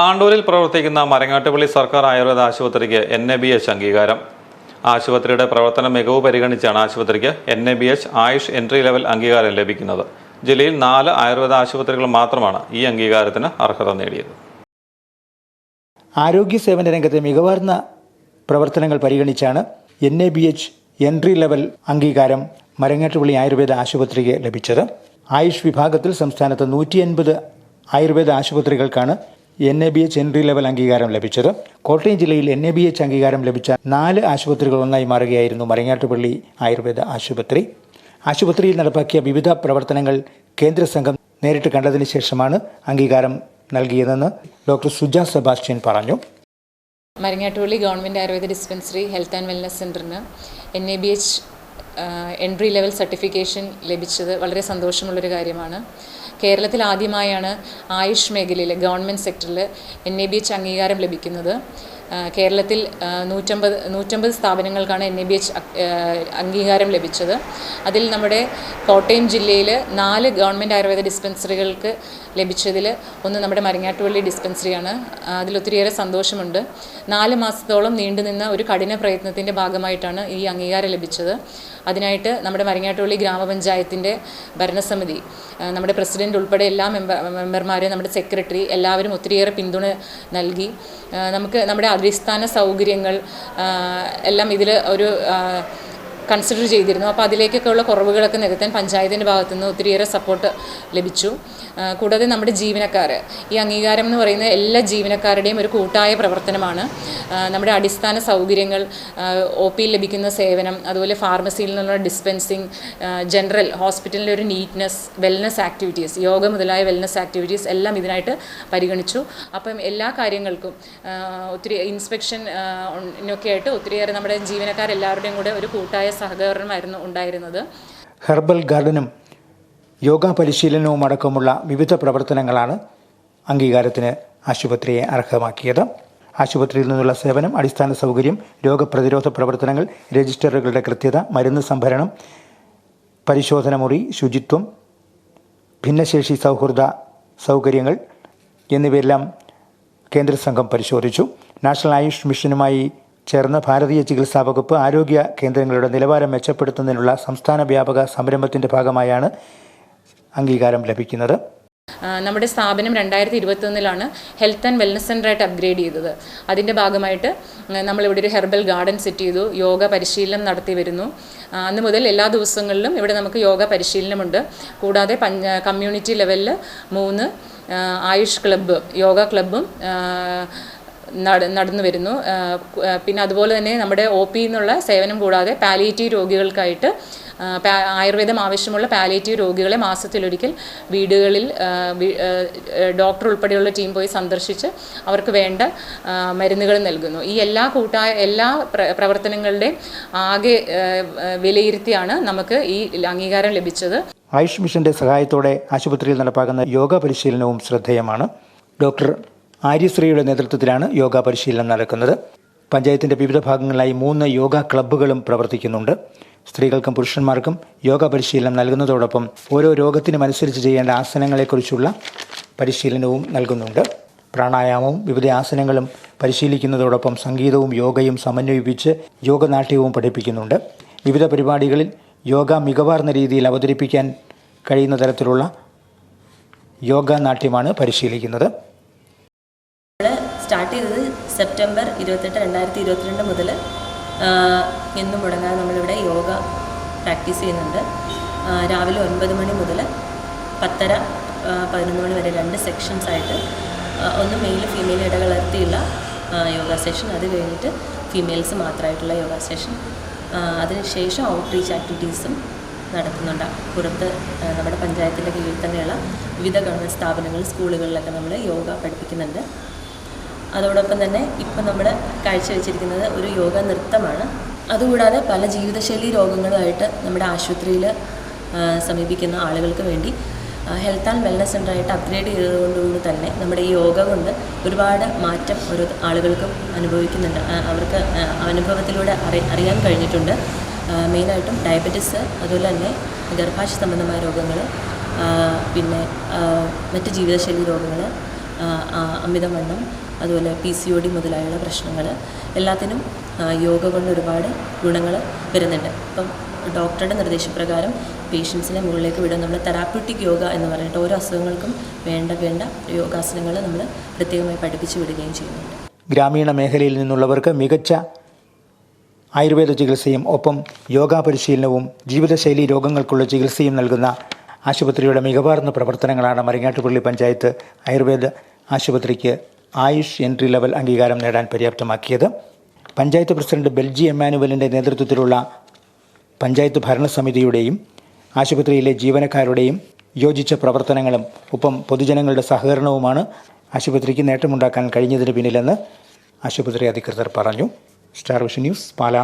ആണ്ടൂരിൽ പ്രവർത്തിക്കുന്ന മരങ്ങാട്ടുപള്ളി സർക്കാർ ആയുർവേദ ആശുപത്രിക്ക് എൻ എ ബി എച്ച് അംഗീകാരം. ആശുപത്രിയുടെ പ്രവർത്തന മികവ് പരിഗണിച്ചാണ് ആശുപത്രിക്ക് N A B H Ayush entry level അംഗീകാരം ലഭിക്കുന്നത്. ജില്ലയിൽ നാല് ആയുർവേദ ആശുപത്രികൾ മാത്രമാണ് ഈ അംഗീകാരത്തിന് അർഹത നേടിയത്. ആരോഗ്യ സേവന രംഗത്തെ മികവാർന്ന പ്രവർത്തനങ്ങൾ പരിഗണിച്ചാണ് N A B H entry level അംഗീകാരം മരങ്ങാട്ടുപള്ളി ആയുർവേദ ആശുപത്രിക്ക് ലഭിച്ചത്. ആയുഷ് വിഭാഗത്തിൽ സംസ്ഥാനത്ത് നൂറ്റി Ayurveda ആശുപത്രികൾക്കാണ് N A B H entry level അംഗീകാരം ലഭിച്ചത്. കോട്ടയം ജില്ലയിൽ എൻ എ ബി എച്ച് അംഗീകാരം ലഭിച്ച നാല് ആശുപത്രികൾ ഒന്നായി മാറുകയായിരുന്നു മരങ്ങാട്ടുപള്ളി ആയുർവേദ ആശുപത്രി. ആശുപത്രിയിൽ നടപ്പാക്കിയ വിവിധ പ്രവർത്തനങ്ങൾ കേന്ദ്ര സംഘം നേരിട്ട് കണ്ടതിന് ശേഷമാണ് അംഗീകാരം നൽകിയതെന്ന് ഡോക്ടർ സുജ സെബാസ്റ്റ്യൻ പറഞ്ഞു. മരങ്ങാട്ടുപള്ളി ഗവൺമെന്റ് ആയുർവേദ dispensary health and wellness സെന്ററിന് N A B H entry level certification ലഭിച്ചത് വളരെ സന്തോഷമുള്ളൊരു കാര്യമാണ്. കേരളത്തിൽ ആദ്യമായാണ് ആയുഷ് മേഖലയിൽ ഗവൺമെന്റ് സെക്ടറിൽ എൻ എ ബി എച്ച് അംഗീകാരം ലഭിക്കുന്നത്. കേരളത്തിൽ നൂറ്റമ്പത് നൂറ്റമ്പത് സ്ഥാപനങ്ങൾക്കാണ് എൻ എ ബി എച്ച് അംഗീകാരം ലഭിച്ചത്. അതിൽ നമ്മുടെ കോട്ടയം ജില്ലയിൽ നാല് ഗവൺമെന്റ് ആയുർവേദ ഡിസ്പെൻസറികൾക്ക് ലഭിച്ചതിൽ ഒന്ന് നമ്മുടെ മരങ്ങാട്ടുപള്ളി ഡിസ്പെൻസറിയാണ്. അതിലൊത്തിരിയേറെ സന്തോഷമുണ്ട്. നാല് മാസത്തോളം നീണ്ടുനിന്ന ഒരു കഠിന പ്രയത്നത്തിന്റെ ഭാഗമായിട്ടാണ് ഈ അംഗീകാരം ലഭിച്ചത്. അതിനായിട്ട് നമ്മുടെ മരങ്ങാട്ടുള്ളി ഗ്രാമപഞ്ചായത്തിന്റെ ഭരണസമിതി നമ്മുടെ പ്രസിഡന്റ് ഉൾപ്പെടെ എല്ലാ മെമ്പർ മെമ്പർമാരും നമ്മുടെ സെക്രട്ടറി എല്ലാവരും ഒത്തിരിയേറെ പിന്തുണ നൽകി. നമുക്ക് നമ്മുടെ അടിസ്ഥാന സൗകര്യങ്ങൾ എല്ലാം ഇതിൽ ഒരു കൺസിഡർ ചെയ്തിരുന്നു. അപ്പോൾ അതിലേക്കൊക്കെ ഉള്ള കുറവുകളൊക്കെ നികത്താൻ പഞ്ചായത്തിന്റെ ഭാഗത്തുനിന്ന് ഒത്തിരിയേറെ സപ്പോർട്ട് ലഭിച്ചു. കൂടാതെ നമ്മുടെ ജീവനക്കാർ ഈ അംഗീകാരം എന്ന് പറയുന്നത് എല്ലാ ജീവനക്കാരുടെയും ഒരു കൂട്ടായ പ്രവർത്തനമാണ്. നമ്മുടെ അടിസ്ഥാന സൗകര്യങ്ങൾ ഒ പിയിൽ ലഭിക്കുന്ന സേവനം അതുപോലെ ഫാർമസിയിൽ നിന്നുള്ള ഡിസ്പെൻസിങ് ജനറൽ ഹോസ്പിറ്റലിന്റെ ഒരു നീറ്റ്നസ് വെൽനസ് ആക്ടിവിറ്റീസ് യോഗ മുതലായ വെൽനസ് ആക്ടിവിറ്റീസ് എല്ലാം ഇതിനായിട്ട് പരിഗണിച്ചു. അപ്പം എല്ലാ കാര്യങ്ങൾക്കും ഒത്തിരി ഇൻസ്പെക്ഷൻ ഒക്കെ ആയിട്ട് ഒത്തിരിയേറെ നമ്മുടെ ജീവനക്കാരെല്ലാവരുടെയും കൂടെ ഒരു കൂട്ടായ സഹകരണമായിരുന്നു ഉണ്ടായിരുന്നത്. ഹെർബൽ ഗാർഡനും യോഗ പരിശീലനവും അടക്കമുള്ള വിവിധ പ്രവർത്തനങ്ങളാണ് അംഗീകാരത്തിന് ആശുപത്രിയെ അർഹമാക്കിയത്. ആശുപത്രിയിൽ നിന്നുള്ള സേവനം അടിസ്ഥാന സൗകര്യം രോഗപ്രതിരോധ പ്രവർത്തനങ്ങൾ രജിസ്റ്ററുകളുടെ കൃത്യത മരുന്ന് സംഭരണം പരിശോധന മുറി ശുചിത്വം ഭിന്നശേഷി സൗഹൃദ സൗകര്യങ്ങൾ എന്നിവയെല്ലാം കേന്ദ്ര സംഘം പരിശോധിച്ചു. നാഷണൽ ആയുഷ് മിഷനുമായി ചേർന്ന് ഭാരതീയ ചികിത്സാ വകുപ്പ് ആരോഗ്യ കേന്ദ്രങ്ങളുടെ നിലവാരം മെച്ചപ്പെടുത്തുന്നതിനുള്ള സംസ്ഥാന വ്യാപക സംരംഭത്തിന്റെ ഭാഗമായാണ് അംഗീകാരം ലഭിക്കുന്നത്. നമ്മുടെ സ്ഥാപനം രണ്ടായിരത്തി ഇരുപത്തൊന്നിലാണ് ഹെൽത്ത് ആൻഡ് വെൽനസ് സെന്ററായിട്ട് അപ്ഗ്രേഡ് ചെയ്തത്. അതിന്റെ ഭാഗമായിട്ട് നമ്മളിവിടെ ഒരു ഹെർബൽ ഗാർഡൻ സെറ്റ് ചെയ്തു യോഗ പരിശീലനം നടത്തി വരുന്നു. അന്ന് മുതൽ എല്ലാ ദിവസങ്ങളിലും ഇവിടെ നമുക്ക് യോഗ പരിശീലനമുണ്ട്. കൂടാതെ കമ്മ്യൂണിറ്റി ലെവലിൽ മൂന്ന് ആയുഷ് ക്ലബ്ബ് യോഗ ക്ലബ്ബും നടന്നു വരുന്നു. പിന്നെ അതുപോലെ തന്നെ നമ്മുടെ ഒ പി എന്നുള്ള സേവനം കൂടാതെ പാലിയേറ്റീവ് രോഗികൾക്കായിട്ട് ആയുർവേദം ആവശ്യമുള്ള പാലിയേറ്റീവ് രോഗികളെ മാസത്തിലൊരിക്കൽ വീടുകളിൽ ഡോക്ടർ ഉൾപ്പെടെയുള്ള ടീം പോയി സന്ദർശിച്ച് അവർക്ക് വേണ്ട മരുന്നുകൾ നൽകുന്നു. ഈ എല്ലാ കൂട്ടായ എല്ലാ പ്രവർത്തനങ്ങളുടെ പ്രവർത്തനങ്ങളുടെയും ആകെ വിലയിരുത്തിയാണ് നമുക്ക് ഈ അംഗീകാരം ലഭിച്ചത്. ആയുഷ് മിഷന്റെ സഹായത്തോടെ ആശുപത്രിയിൽ നടപ്പാക്കുന്ന യോഗ പരിശീലനവും ശ്രദ്ധേയമാണ്. ഡോക്ടർ ആര്യശ്രീയുടെ നേതൃത്വത്തിലാണ് യോഗ പരിശീലനം നടക്കുന്നത്. പഞ്ചായത്തിന്റെ വിവിധ ഭാഗങ്ങളിലായി മൂന്ന് യോഗ ക്ലബ്ബുകളും പ്രവർത്തിക്കുന്നുണ്ട്. സ്ത്രീകൾക്കും പുരുഷന്മാർക്കും യോഗ പരിശീലനം നൽകുന്നതോടൊപ്പം ഓരോ രോഗത്തിനും അനുസരിച്ച് ചെയ്യേണ്ട ആസനങ്ങളെക്കുറിച്ചുള്ള പരിശീലനവും നൽകുന്നുണ്ട്. പ്രാണായാമവും വിവിധ ആസനങ്ങളും പരിശീലിക്കുന്നതോടൊപ്പം സംഗീതവും യോഗയും സമന്വയിപ്പിച്ച് യോഗനാട്യവും പഠിപ്പിക്കുന്നുണ്ട്. വിവിധ പരിപാടികളിൽ യോഗ മികവാർന്ന രീതിയിൽ അവതരിപ്പിക്കാൻ കഴിയുന്ന തരത്തിലുള്ള യോഗ നാട്യമാണ് പരിശീലിക്കുന്നത്. സ്റ്റാർട്ട് ചെയ്തത് സെപ്റ്റംബർ ഇരുപത്തെട്ട് രണ്ടായിരത്തി ഇരുപത്തിരണ്ട് മുതൽ എന്നും മുടങ്ങാതെ നമ്മളിവിടെ യോഗ പ്രാക്ടീസ് ചെയ്യുന്നുണ്ട്. രാവിലെ ഒൻപത് മണി മുതൽ പത്തര പതിനൊന്ന് മണി വരെ രണ്ട് സെക്ഷൻസ് ആയിട്ട് ഒന്ന് മെയിൽ ഫീമെയിൽ ഇടകലർത്തിയുള്ള യോഗ സെഷൻ അത് കഴിഞ്ഞിട്ട് ഫീമെയിൽസ് മാത്രമായിട്ടുള്ള യോഗ സെഷൻ അതിനുശേഷം ഔട്ട് റീച്ച് ആക്ടിവിറ്റീസും നടത്തുന്നുണ്ട് പുറത്ത് നമ്മുടെ പഞ്ചായത്തിന്റെ കീഴിൽ തന്നെയുള്ള വിവിധ ഗവൺമെന്റ് സ്ഥാപനങ്ങൾ സ്കൂളുകളിലൊക്കെ നമ്മൾ യോഗ പഠിപ്പിക്കുന്നുണ്ട്. അതോടൊപ്പം തന്നെ ഇപ്പം നമ്മൾ കാഴ്ചവെച്ചിരിക്കുന്നത് ഒരു യോഗ നൃത്തമാണ്. അതുകൂടാതെ പല ജീവിതശൈലി രോഗങ്ങളുമായിട്ട് നമ്മുടെ ആശുപത്രിയിൽ സമീപിക്കുന്ന ആളുകൾക്ക് വേണ്ടി ഹെൽത്ത് ആൻഡ് വെൽനസ് സെന്ററായിട്ട് അപ്ഗ്രേഡ് ചെയ്തതുകൊണ്ടുകൂടി തന്നെ നമ്മുടെ ഈ യോഗ കൊണ്ട് ഒരുപാട് മാറ്റം ഓരോ ആളുകൾക്കും അനുഭവിക്കുന്നുണ്ട്. അവർക്ക് അനുഭവത്തിലൂടെ അറി അറിയാൻ കഴിഞ്ഞിട്ടുണ്ട്. മെയിനായിട്ടും ഡയബറ്റിസ് അതുപോലെ തന്നെ ഗർഭാശയ സംബന്ധമായ രോഗങ്ങൾ പിന്നെ മറ്റ് ജീവിതശൈലി രോഗങ്ങൾ അമിതവണ്ണം അതുപോലെ പി സി ഒ ഡി മുതലായുള്ള പ്രശ്നങ്ങൾ എല്ലാത്തിനും യോഗ കൊണ്ട് ഒരുപാട് ഗുണങ്ങൾ വരുന്നുണ്ട്. ഇപ്പം ഡോക്ടറുടെ നിർദ്ദേശപ്രകാരം പേഷ്യൻസിനെ മുകളിലേക്ക് വിടും നമ്മൾ തെറാപ്യൂട്ടിക് യോഗ എന്ന് പറഞ്ഞിട്ട് ഓരോ അസുഖങ്ങൾക്കും വേണ്ട വേണ്ട യോഗാസനങ്ങൾ നമ്മൾ പ്രത്യേകമായി പഠിപ്പിച്ചു വിടുകയും ചെയ്യുന്നുണ്ട്. ഗ്രാമീണ മേഖലയിൽ നിന്നുള്ളവർക്ക് മികച്ച ആയുർവേദ ചികിത്സയും ഒപ്പം യോഗ പരിശീലനവും ജീവിതശൈലി രോഗങ്ങൾക്കുള്ള ചികിത്സയും നൽകുന്ന ആശുപത്രിയുടെ മികവാർന്ന പ്രവർത്തനങ്ങളാണ് മരങ്ങാട്ടുപള്ളി പഞ്ചായത്ത് ആയുർവേദ ആശുപത്രിക്ക് ആയുഷ് എൻട്രി ലെവൽ അംഗീകാരം നേടാൻ പര്യാപ്തമാക്കിയത്. പഞ്ചായത്ത് പ്രസിഡന്റ് ബെൽജി എമ്മാനുവലിന്റെ നേതൃത്വത്തിലുള്ള പഞ്ചായത്ത് ഭരണസമിതിയുടെയും ആശുപത്രിയിലെ ജീവനക്കാരുടെയും യോജിച്ച പ്രവർത്തനങ്ങളും ഒപ്പം പൊതുജനങ്ങളുടെ സഹകരണവുമാണ് ആശുപത്രിക്ക് നേട്ടമുണ്ടാക്കാൻ കഴിഞ്ഞതിന് പിന്നിലെന്ന് ആശുപത്രി അധികൃതർ പറഞ്ഞു. Star Vision News Pala.